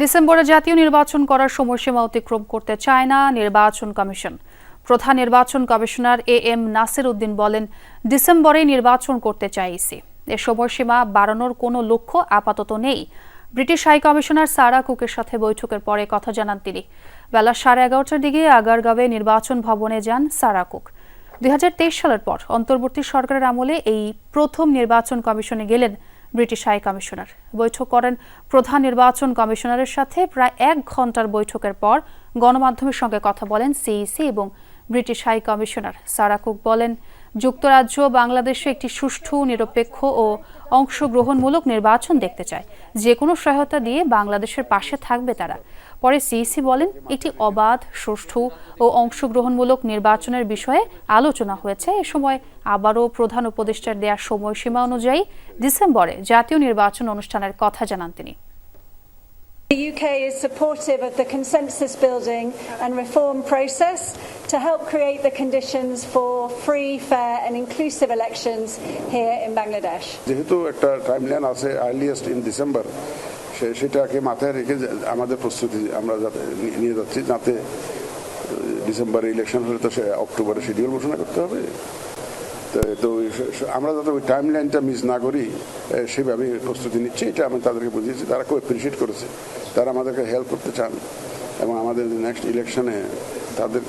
ডিসেম্বরে জাতীয় নির্বাচন করার সময়সীমা অতিক্রম করতে চায় না নির্বাচন কমিশন। প্রধান নির্বাচন commissioner A M Nasir Uddin বলেন ডিসেম্বরে নির্বাচন করতে চায় ইসি। এ সময়সীমা বাড়ানোর কোনো লক্ষ্য আপাতত নেই। ব্রিটিশ হাই কমিশনার সারা কুকের সাথে বৈঠকের পরে কথা জানান তিনি। বেলা সাড়ে এগারোটার দিকে আগারগাঁওয়ে নির্বাচন ভবনে যান সারা কুক। দুই হাজার তেইশ সালের পর অন্তর্বর্তী সরকারের আমলে এই প্রথম নির্বাচন কমিশনে গেলেন ব্রিটিশ হাই কমিশনার। বৈঠক করেন প্রধান নির্বাচন কমিশনারের সাথে প্রায় এক ঘণ্টার বৈঠকের পর গণমাধ্যমের সঙ্গে কথা বলেন সিইসি এবং British high commissioner Sarah Cook বলেন যুক্তরাজ্য বাংলাদেশে একটি সুষ্ঠু, নিরপেক্ষ ও অংশগ্রহণমূলক নির্বাচন দেখতে চায়। যে কোনো সহায়তা দিয়ে বাংলাদেশের পাশে থাকবে তারা। পরে সিইসি বলেন, একটি অবাধ, সুষ্ঠু ও অংশগ্রহণমূলক নির্বাচনের বিষয়ে আলোচনা হয়েছে। এ সময় আবারও প্রধান উপদেষ্টার দেওয়ার সময়সীমা অনুযায়ী ডিসেম্বরে জাতীয় নির্বাচন অনুষ্ঠানের কথা জানান তিনি। The UK is supportive of the consensus building and reform process to help create the conditions for free, fair and inclusive elections here in Bangladesh. যেহেতু একটা টাইমলাইন আছে আর্লিয়েস্ট ইন ডিসেম্বর সেটাকে মাথায় রেখে আমাদের প্রস্তুতি আমরা নিয়ে যাচ্ছি যাতে ডিসেম্বরে ইলেকশন হলে তো সে অক্টোবরে শিডিউল ঘোষণা করতে হবে। তো- আমরা যাতে ওই টাইম লাইনটা মিস না করি সেভাবে প্রস্তুতি নিচ্ছি। এটা আমি তাদেরকে বুঝিয়েছি তারা খুব অ্যাপ্রিসিয়েট করেছে। তারা আমাদেরকে হেল্প করতে চান। এবং আমাদের নেক্সট ইলেকশনে তাদের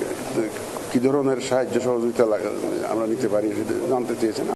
কি ধরনের সাহায্য সহযোগিতা আমরা নিতে পারি জানতে চেয়েছেন।